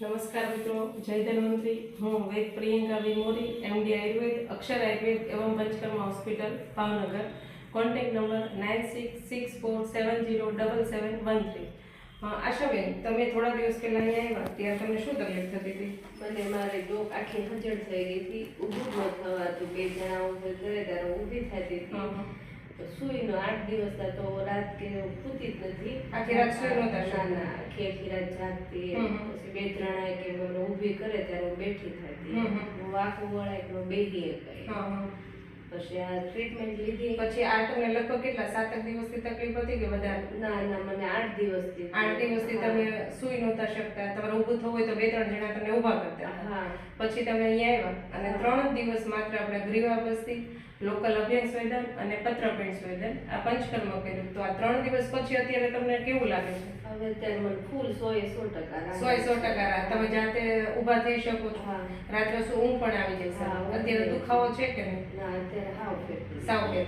નમસ્કાર મિત્રો જય ધન્વંતરી. હું વૈદ પ્રિયંકા વિમોરી એમડી આયુર્વેદ અક્ષર આયુર્વેદ એવમ Panchakarma hospital Bhavnagar. Contact number nine six six four seven zero double seven one three. Ashaben તમે થોડા દિવસ પહેલાં અહીંયા આવ્યા ત્યારે તમને શું તકલીફ થતી હતી? મને મારે ડોક આખી હજળ થઈ ગઈ હતી ઊભું ન થવાતું બે જણા ઊભે કરે ત્યારે ઊભી થતી હતી. સુઈનો આઠ દિવસના તો રાત કે પૂતી જ નથી આખી રાત સુઈ નતા ના ના આખી આખી રાત જાગતી. પછી બે ત્રણ કે ઊભી કરે ત્યારે હું બેઠી થતી. હું વાંકું વળાય તો હું બેહી ગઈ હા, હા. પછી આ ટ્રીટમેન્ટ લીધી પછી આ તમને લગભગ કેટલા સાતક દિવસથી તકલીફ હતી કે વધારે ના ના મને આઠ દિવસથી આઠ દિવસથી તમે સૂઈ નહોતા શકતા તમારે ઊભું થવું હોય તો બે ત્રણ જણા તમને ઊભા કરતા હા. પછી તમે અહીંયા આવ્યા અને ત્રણ દિવસ માત્ર આપણે ગ્રીવાબસ્તી લોકલ અભ્યાસ વેદન અને પત્રપીણ સ્વેદન આ પંચકર્મ કર્યું. તો આ ત્રણ દિવસ પછી અત્યારે તમને કેવું લાગે છે? હવે અત્યારે મને ફૂલ સો એ સો ટકા સો સો સો ટકા તમે જાતે ઊભા થઈ શકો છો. રાત્રે શું ઊંઘ પણ આવી જશે અત્યારે દુખાવો છે કે નહીં? ના અત્યારે હા ફેર સાવ ફેર.